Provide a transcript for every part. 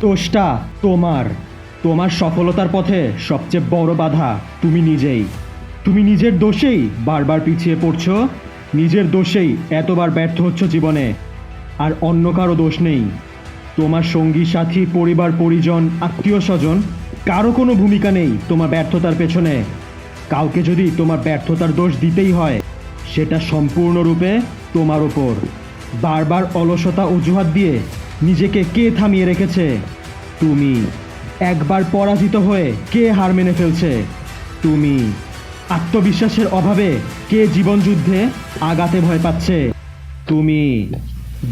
দোষটা তোমার। তোমার সফলতার পথে সবচেয়ে বড় বাধা তুমি নিজেই। তুমি নিজের দোষেই বারবার পিছিয়ে পড়ছো, নিজের দোষেই এতবার ব্যর্থ হচ্ছ জীবনে, আর অন্য কারও দোষ নেই। তোমার সঙ্গী, সাথী, পরিবার, পরিজন, আত্মীয় স্বজন, কারও কোনো ভূমিকা নেই তোমার ব্যর্থতার পেছনে। কাউকে যদি তোমার ব্যর্থতার দোষ দিতেই হয়, সেটা সম্পূর্ণরূপে তোমার ওপর। বারবার অলসতা, অজুহাত দিয়ে নিজেকে কে থামিয়ে রেখেছে? তুমি। একবার পরাজিত হয়ে কে হার মেনে ফেলছে? তুমি। আত্মবিশ্বাসের অভাবে কে জীবনযুদ্ধে আগাতে ভয় পাচ্ছে? তুমি।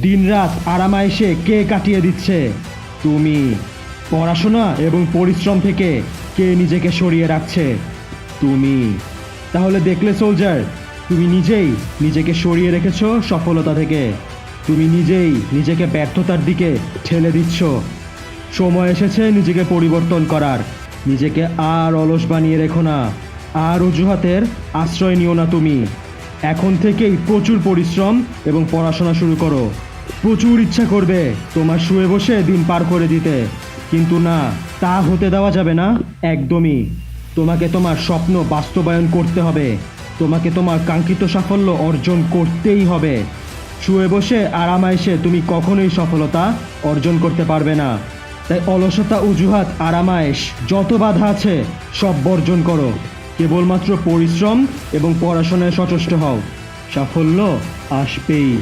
দিনরাত আরামায়েশে কে কাটিয়ে দিচ্ছে? তুমি। পড়াশোনা এবং পরিশ্রম থেকে কে নিজেকে সরিয়ে রাখছে? তুমি। তাহলে দেখলে সোলজার, তুমি নিজেই নিজেকে সরিয়ে রেখেছো সফলতা থেকে। তুমি নিজেই নিজেকে ব্যর্থতার দিকে ঠেলে দিচ্ছ। সময় এসেছে নিজেকে পরিবর্তন করার। নিজেকে আর অলস বানিয়ে রেখো না। আর অজুহাতের আশ্রয় নিও না তুমি। এখন থেকেই প্রচুর পরিশ্রম এবং পড়াশোনা শুরু করো। প্রচুর ইচ্ছা করবে তোমার শুয়ে বসে দিন পার করে দিতে। কিন্তু না, তা হতে দেওয়া যাবে না একদমই। তোমাকে তোমার স্বপ্ন বাস্তবায়ন করতে হবে। তোমাকে তোমার কাঙ্ক্ষিত সাফল্য অর্জন করতেই হবে। শুয়ে বসে আরামায়েশে তুমি কখনোই সফলতা অর্জন করতে পারবে না। তাই অলসতা, অজুহাত, আরামায়েশ, যত বাধা আছে, সব বর্জন করো। কেবলমাত্র পরিশ্রম এবং পড়াশোনায় সচেষ্ট হও। সাফল্য আসবেই।